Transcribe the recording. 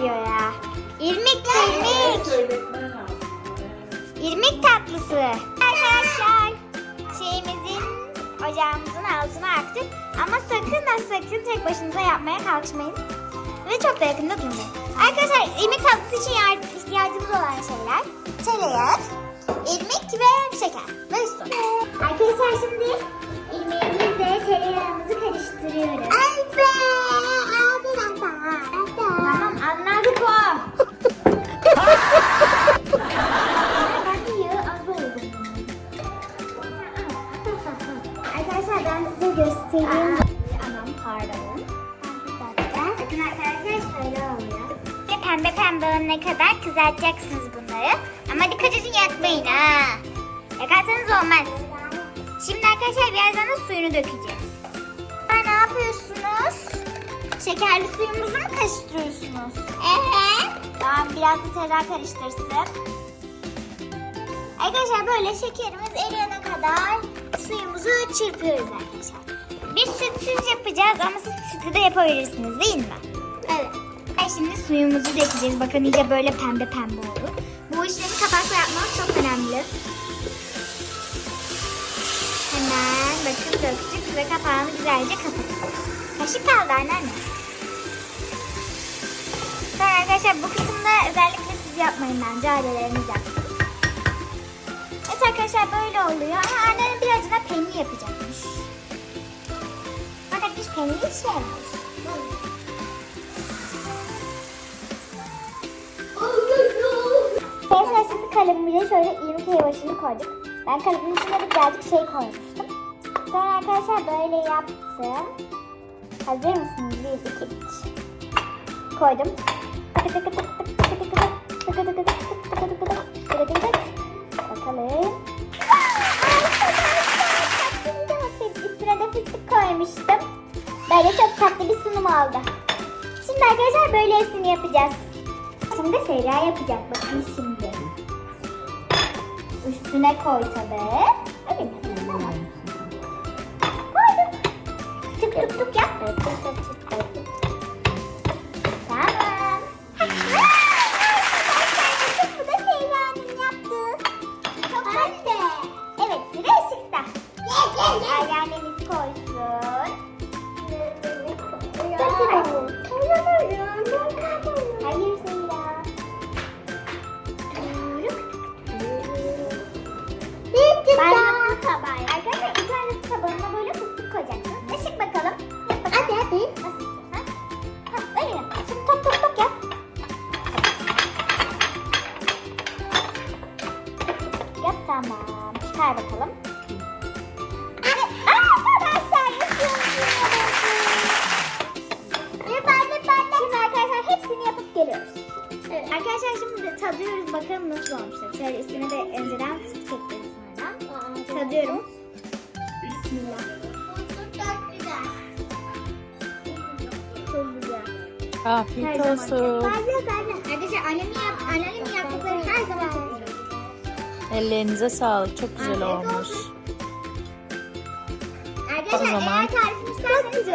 istiyor ya. İrmik, irmik. İrmik tatlısı. Arkadaşlar şeyimizin ocağımızın altına aktık. Ama sakın ha sakın tek başınıza yapmaya kalkışmayın. Ve çok da yakında durmayın. Arkadaşlar irmik tatlısı için ihtiyacımız olan şeyler. Tereyağı, irmik ve şeker. Ve su. Arkadaşlar şimdi irmiğimizle tereyağımızı karıştırıyoruz. Pembe olana kadar kızartacaksınız bunları. Ama dikkat edin yakmayın ha. Yakarsanız olmaz. Şimdi arkadaşlar birazdan da suyunu dökeceğiz. Ha, ne yapıyorsunuz? Şekerli suyumuzu mu karıştırıyorsunuz? Evet. Tamam biraz da Serra karıştırsın. Arkadaşlar böyle şekerimiz eriyene kadar suyumuzu çırpıyoruz arkadaşlar. Biz sütsüz yapacağız ama siz sütlü de yapabilirsiniz değil mi? Ben şimdi suyumuzu dökeceğiz. Bakın iyice böyle pembe pembe oldu. Bu işlemi kapakla yapmak çok önemli. Hemen bakın döktük ve kapağını güzelce kapattık. Kaşık kaldı anneanne. Sonra arkadaşlar bu kısımda özellikle siz yapmayın bence aileleriniz yapsın. Evet arkadaşlar böyle oluyor ama annenin birazcık da penli yapacakmış. Fakat biz hiç sevmiyoruz. Kalemimize şöyle 20 kere başını koyduk. Ben kalemin içine bir birazcık şey koymuştum. Sonra arkadaşlar böyle yaptım. Hazır mısınız? Bir, iki, üç. Koydum. Bakalım. Üstüne fıstık koymuştum. Böyle çok tatlı bir sunum oldu. Şimdi arkadaşlar böyle hepsini yapacağız. Şimdi Serra yapacak. Bakın şimdi. Üstüne koy tabi. Öyle mi? Koydum. Tık tık tık yap. Evet, tık tık tık tık. Tamam. Bu da Serra'nın yaptığı. Çok tatlı. Evet sıra ışıkta. Ailelerimiz koysun. Hayır Serra. Ben tabağı. Arkadaşlar bir tane tabağına böyle fıstık koyacaksınız. Işık bakalım. Hadi hadi. Nasıl istiyorsan. Ha, öyle yap. Şimdi tok tok tok yap. Yap tamam. Çıkar bakalım. Arkadaşlar Şimdi arkadaşlar hepsini yapıp geliyoruz. Evet. Arkadaşlar şimdi de tadıyoruz bakalım nasıl olmuşlar. Şöyle üstüne de önceden sonra. Tadıyorum. Bismillah. Çok güzel. Her Afiyet zaman. olsun. Arkadaşlar annemin, yap, annemin yaptıkları her zaman çok güzel. Ellerinize sağlık. Çok güzel Afiyet olmuş. Arkadaşlar O zaman- eğer tarifini isterseniz